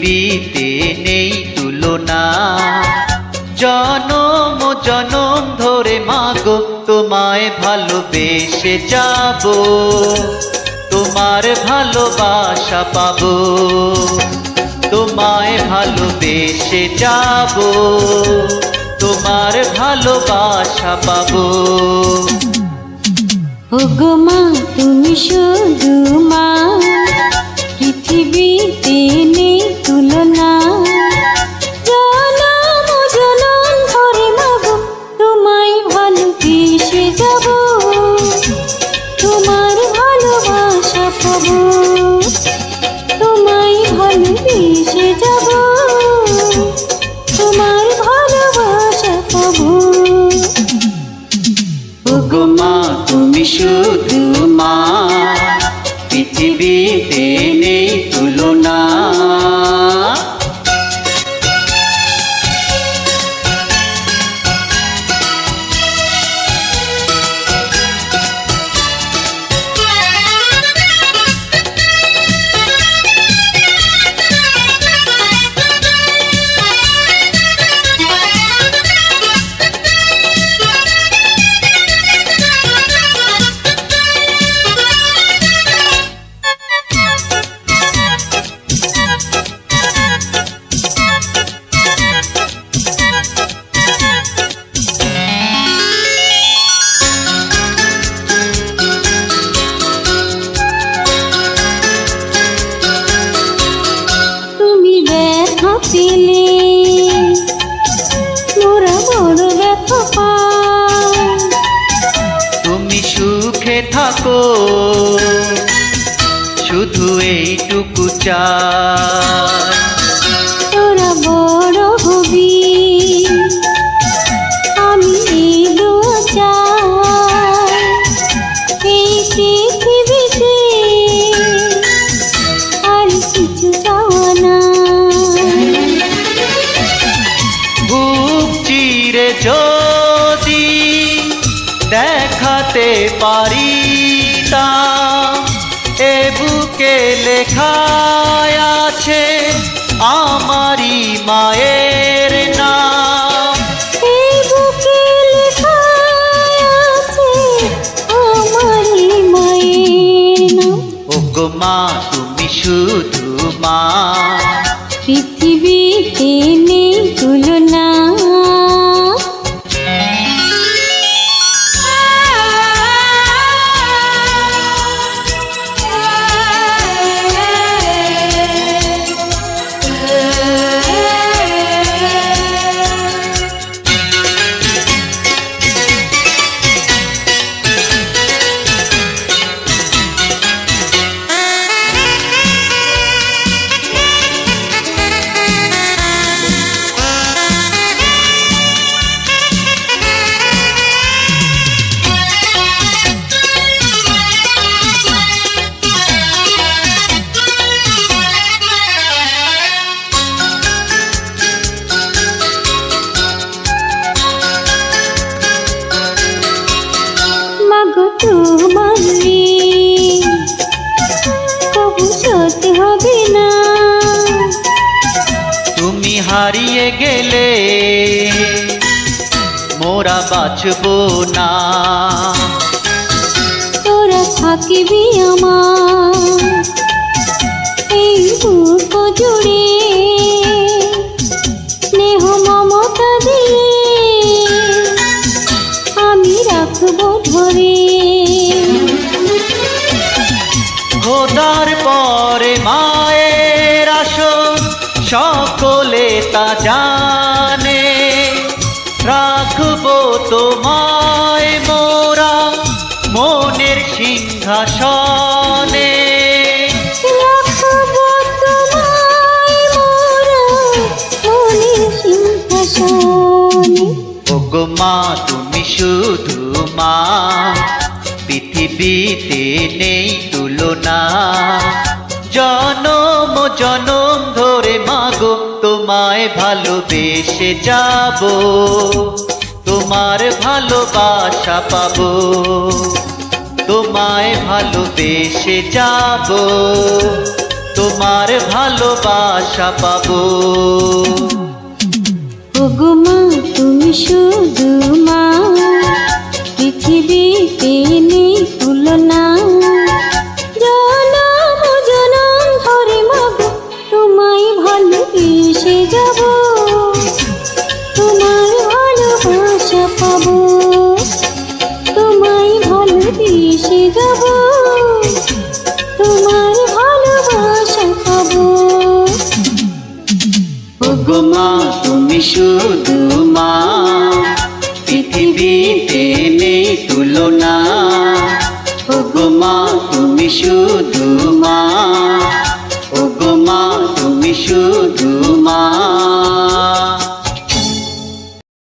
পৃথিবীতে নেই তুলনা। জনম জনম ধরে মাগো, তোমায় ভালোবেসে যাব। তোমার ভালোবাসা পাব। তোমায় ভালোবেসে যাব। তোমার ভালোবাসা পাবো। ওগো মা ভালোবাসা এইটুকু চাই। তোরা বড় হবি আমি এই দোয়া চাই। এই পৃথিবীতে আর কিছু চাওয়া না বুক চিরে যদি দেখাতে পারি তা এ বুকে লেখা আছে আমারি মায়ের নাম। ও বুকে লেখা আছে আমারই মায়ের নাম। ওগো মা তুমি শুধু তোমার কবু শোধ হবে না। তুমি হারিয়ে গেলে মোরা বাঁচবো না। তোরা থাকিবি আমার। এই বুক জুড়ে তা জানে। রাখব তোমায় মোরা মনের সিংহাসনে। ওগো মা তুমি শুধু মা। পৃথিবীতে নেই তুলনা। জনম জনম ধরে মাগো তোমায় ভালোবেসে যাব তোমার ভালোবাসা পাব। তোমায় ভালোবেসে যাব তোমার ভালোবাসা পাবো। যাব তোমার ভালোবাসা পাবো ওগো মা, তুমি শুধু মা, পৃথিবীতে নেই তুলনা। ওগো মা, তুমি শুধু মা ওগো মা, তুমি শুধু মা।